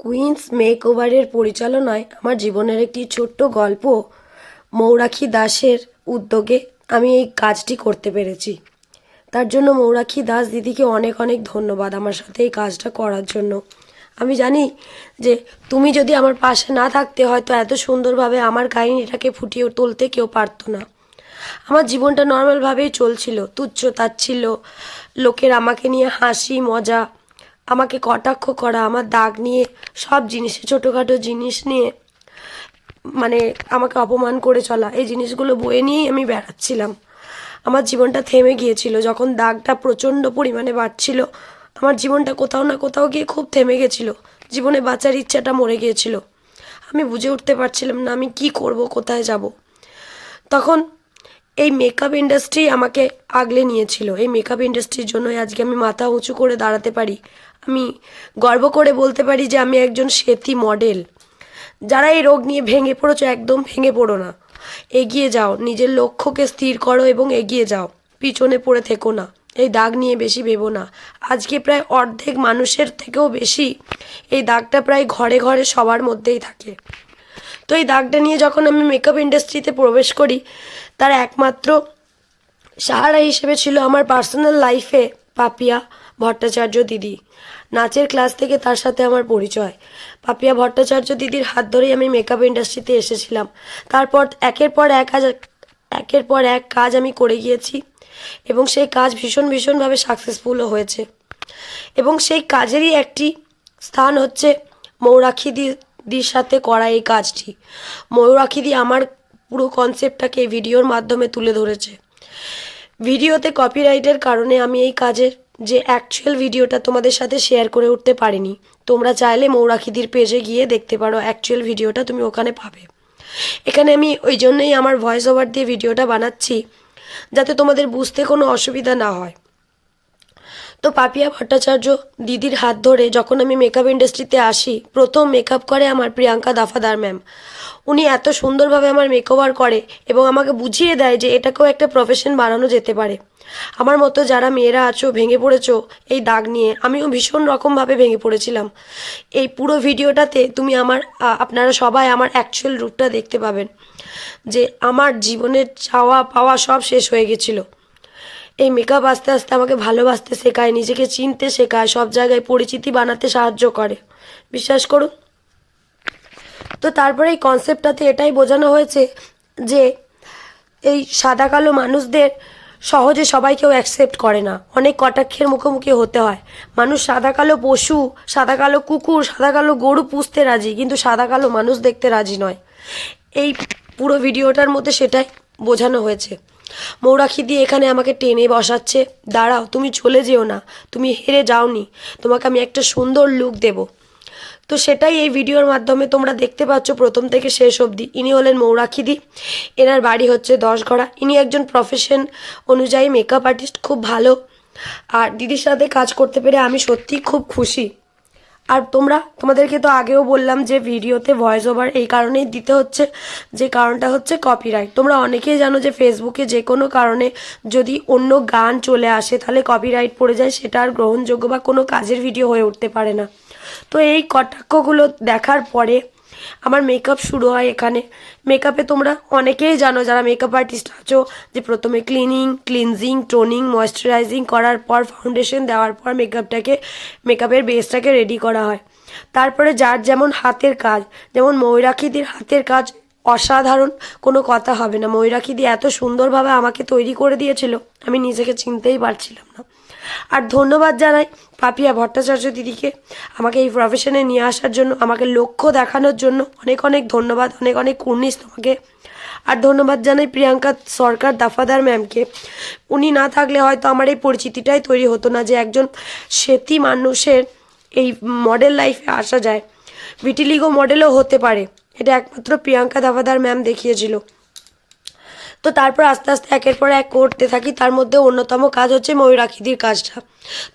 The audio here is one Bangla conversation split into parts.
কুইন্স মেক ওভারের পরিচালনায় আমার জীবনের একটি ছোট্ট গল্প মৌরাখী দাসের উদ্যোগে আমি এই কাজটি করতে পেরেছি। তার জন্য মৌরাখী দাস দিদিকে অনেক অনেক ধন্যবাদ আমার সাথে এই কাজটা করার জন্য। আমি জানি যে তুমি যদি আমার পাশে না থাকতে হয়তো এত সুন্দরভাবে আমার কাহিনীটাকে ফুটিয়ে তুলতে কেউ পারতো না। আমার জীবনটা নর্মালভাবেই চলছিল, তুচ্ছ তাচ্ছিল লোকের আমাকে নিয়ে হাসি, মজা আমাকে কটাক্ষ করা, আমার দাগ নিয়ে, সব জিনিসে, ছোটোখাটো জিনিস নিয়ে মানে আমাকে অপমান করে চলা, এই জিনিসগুলো বয়ে নিয়েই আমি বেড়াচ্ছিলাম। আমার জীবনটা থেমে গিয়েছিল, যখন দাগটা প্রচণ্ড পরিমাণে বাড়ছিল, আমার জীবনটা কোথাও না কোথাও গিয়ে খুব থেমে গেছিল, জীবনে বাঁচার ইচ্ছাটা মরে গিয়েছিল। আমি বুঝে উঠতে পারছিলাম না, আমি কি করব, কোথায় যাব। তখন এই মেকআপ ইন্ডাস্ট্রি আমাকে আগলে নিয়েছিল। এই মেকআপ ইন্ডাস্ট্রির জন্যই আজকে আমি মাথা উঁচু করে দাঁড়াতে পারি। আমি গর্ব করে বলতে পারি যে আমি একজন সেতী মডেল যারা এই রোগ নিয়ে ভেঙে পড়েছো, একদম ভেঙে পড়ো না। এগিয়ে যাও, নিজের লক্ষ্যকে স্থির করো এবং এগিয়ে যাও। পিছনে পড়ে থেকো না। এই দাগ নিয়ে বেশি ভেবো না। আজকে প্রায় অর্ধেক মানুষের থেকেও বেশি এই দাগটা প্রায় ঘরে ঘরে সবার মধ্যেই থাকে। তো এই দাগটা নিয়ে যখন আমি মেকআপ ইন্ডাস্ট্রিতে প্রবেশ করি, তার একমাত্র সাহারা হিসেবে ছিল আমার পার্সোনাল লাইফে পাপিয়া ভট্টাচার্য দিদি। নাচের ক্লাস থেকে তার সাথে আমার পরিচয়। পাপিয়া ভট্টাচার্য দিদির হাত ধরেই আমি মেকআপ ইন্ডাস্ট্রিতে এসেছিলাম। তারপর একের পর এক কাজ একের পর এক কাজ আমি করে গিয়েছি এবং সেই কাজ ভীষণ ভীষণভাবে সাকসেসফুলও হয়েছে। এবং সেই কাজেরই একটি স্থান হচ্ছে মৌরাখী দিদির সাথে করা এই কাজটি। ময়ূরাক্ষী দি আমার পুরো কনসেপ্টটাকে ভিডিওর মাধ্যমে তুলে ধরেছে। ভিডিওতে কপিরাইটের কারণে আমি এই কাজের যে অ্যাকচুয়াল ভিডিওটা তোমাদের সাথে শেয়ার করে উঠতে পারিনি, তোমরা চাইলে মৌরাখিদির পেজে গিয়ে দেখতে পারো অ্যাকচুয়াল ভিডিওটা তুমি ওখানে পাবে। এখানে আমি ওই জন্যই আমার ভয়েস ওভার দিয়ে ভিডিওটা বানাচ্ছি, যাতে তোমাদের বুঝতে কোনো অসুবিধা না হয়। তো পাপিয়া ভট্টাচার্য দিদির হাত ধরে যখন আমি মেকআপ ইন্ডাস্ট্রিতে আসি, প্রথম মেকআপ করে আমার প্রিয়াঙ্কা দাফাদার ম্যাম উনি এত সুন্দরভাবে আমার মেকওভার করে এবং আমাকে বুঝিয়ে দেয় যে এটাকেও একটা প্রফেশন বানানো যেতে পারে। আমার মতো যারা মেয়েরা আছো, ভেঙে পড়েছো, এই দাগ নিয়ে আমিও ভীষণ রকমভাবে ভেঙে পড়েছিলাম। এই পুরো ভিডিওটাতে তুমি আমার আপনারা সবাই আমার অ্যাকচুয়াল রূপটা দেখতে পাবেন। যে আমার জীবনের চাওয়া পাওয়া সব শেষ হয়ে গেছিল। এই মেকআপ আস্তে আস্তে আমাকে ভালোবাসতে শেখায়, নিজেকে চিনতে শেখায়, সব জায়গায় পরিচিতি বানাতে সাহায্য করে। বিশ্বাস করুন। তো তারপরে এই কনসেপ্টটাতে এটাই বোঝানো হয়েছে যে এই সাদা কালো মানুষদের সহজে সবাই কেউ অ্যাকসেপ্ট করে না। অনেক কটাক্ষের মুখোমুখি হতে হয়। মানুষ সাদা কালো পশু সাদা কালো কুকুর সাদা কালো গরু পুষতে রাজি, কিন্তু সাদা কালো মানুষ দেখতে রাজি নয়। এই পুরো ভিডিওটার মধ্যে সেটাই বোঝানো হয়েছে। মৌরাখি দিয়ে এখানে আমাকে টেনে বসাচ্ছে। দাঁড়াও, তুমি চলে যেও না। তুমি হেরে যাওনি। তোমাকে আমি একটা সুন্দর লুক দেবো। তো সেটাই এই ভিডিওর মাধ্যমে তোমরা দেখতে পাচ্ছ প্রথম থেকে শেষ অবধি। ইনি হলেন মৌরাখিদি এনার বাড়ি হচ্ছে দশগড়া। ইনি একজন প্রফেশন অনুযায়ী মেকআপ আর্টিস্ট খুব ভালো। আর দিদির সাথে কাজ করতে পেরে আমি সত্যিই খুব খুশি। আর তোমরা, তোমাদেরকে তো আগেও বললাম যে ভিডিওতে ভয়েস ওভার এই কারণেই দিতে হচ্ছে, যে কারণটা হচ্ছে কপিরাইট তোমরা অনেকেই জানো যে ফেসবুকে যে কোনো কারণে যদি অন্য গান চলে আসে, তাহলে কপিরাইট পড়ে যায়, সেটা আর গ্রহণযোগ্য বা কোনো কাজের ভিডিও হয়ে উঠতে পারে না। তো এই কটাক্ষগুলো দেখার পরে আমার মেকআপ শুরু হয় এখানে। মেকআপে তোমরা অনেকেই জানো যারা মেকআপ আর্টিস্ট আছো যে প্রথমে ক্লিনিং ক্লিনজিং টোনিং ময়েশ্চারাইজিং করার পর ফাউন্ডেশন দেওয়ার পর মেকআপটাকে মেকআপের বেসটাকে রেডি করা হয়। তারপরে যার যেমন হাতের কাজ, যেমন ময়ূরাখিদির হাতের কাজ অসাধারণ, কোনো কথা হবে না। ময়ূরাখিদি এত সুন্দরভাবে আমাকে তৈরি করে দিয়েছিল, আমি নিজেকে চিনতেই পারছিলাম না। আর ধন্যবাদ জানাই পাপিয়া ভট্টাচার্য দিদিকে, আমাকে এই প্রফেশনে নিয়ে আসার জন্য, আমাকে লক্ষ্য দেখানোর জন্য। অনেক অনেক ধন্যবাদ, অনেক অনেক কুর্নিশ তোমাকে। আর ধন্যবাদ জানাই প্রিয়াঙ্কা সরকার দাফাদার ম্যামকে উনি না থাকলে হয়তো আমার এই পরিচিতিটাই তৈরি হতো না যে একজন সেতী মানুষের এই মডেল লাইফে আসা যায়। ভিটিলিগো মডেলও হতে পারে। এটা একমাত্র প্রিয়াঙ্কা দাফাদার ম্যাম দেখিয়েছিল। তো তারপর আস্তে আস্তে একের পর এক করতে থাকি, তার মধ্যে অন্যতম কাজ হচ্ছে ময়ূরাখিদির কাজটা।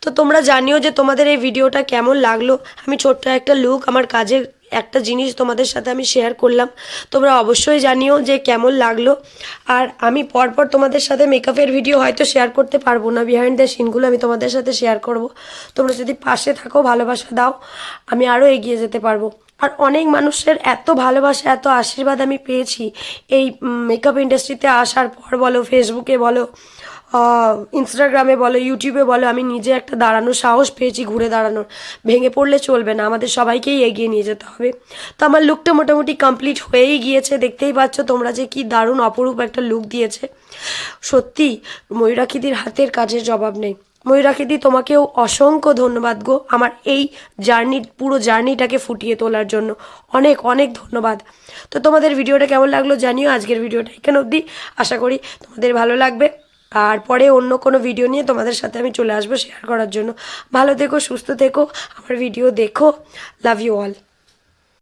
তো তোমরা জানিও যে তোমাদের এই ভিডিওটা কেমন লাগল, আমি ছোট্ট একটা লুক আমার কাজের একটা জিনিস তোমাদের সাথে আমি শেয়ার করলাম। তোমরা অবশ্যই জানিও যে কেমন লাগল, আর আমি পরপর তোমাদের সাথে মেকআপের ভিডিও হয়তো শেয়ার করতে পারব না বিহাইন্ড দ্য সিনগুলো আমি তোমাদের সাথে শেয়ার করব। তোমরা যদি পাশে থাকো, ভালোবাসা দাও, আমি আরও এগিয়ে যেতে পারব। আর অনেক মানুষের এত ভালোবাসা, এত আশীর্বাদ আমি পেয়েছি। এই মেকআপ ইন্ডাস্ট্রিতে আসার পর বলো ফেসবুকে বলো ইনস্টাগ্রামে বলো ইউটিউবে বলো, আমি নিজে একটা দাঁড়ানোর সাহস পেয়েছি ঘুরে দাঁড়ানোর। ভেঙে পড়লে চলবে না, আমাদের সবাইকেই এগিয়ে নিয়ে যেতে হবে। তো আমার লুকটা মোটামুটি কমপ্লিট হয়েই গিয়েছে, দেখতেই পাচ্ছ তোমরা যে কি দারুণ অপরূপ একটা লুক দিয়েছে। সত্যি ময়ূরাখিদির হাতের কাজের জবাব নেই। ময়ূরাখিদি তোমাকেও অসংখ্য ধন্যবাদ গো আমার এই জার্নি, পুরো জার্নিটাকে ফুটিয়ে তোলার জন্য। অনেক অনেক ধন্যবাদ। তো তোমাদের ভিডিওটা কেমন লাগল জানিও, আজকের ভিডিওটা এখানে অবধি। আশা করি তোমাদের ভালো লাগবে। আর পরে অন্য কোনো ভিডিও নিয়ে তোমাদের সাথে আমি চলে আসব শেয়ার করার জন্য। ভালো থেকো, সুস্থ থেকো, আমার ভিডিও দেখো। Love you all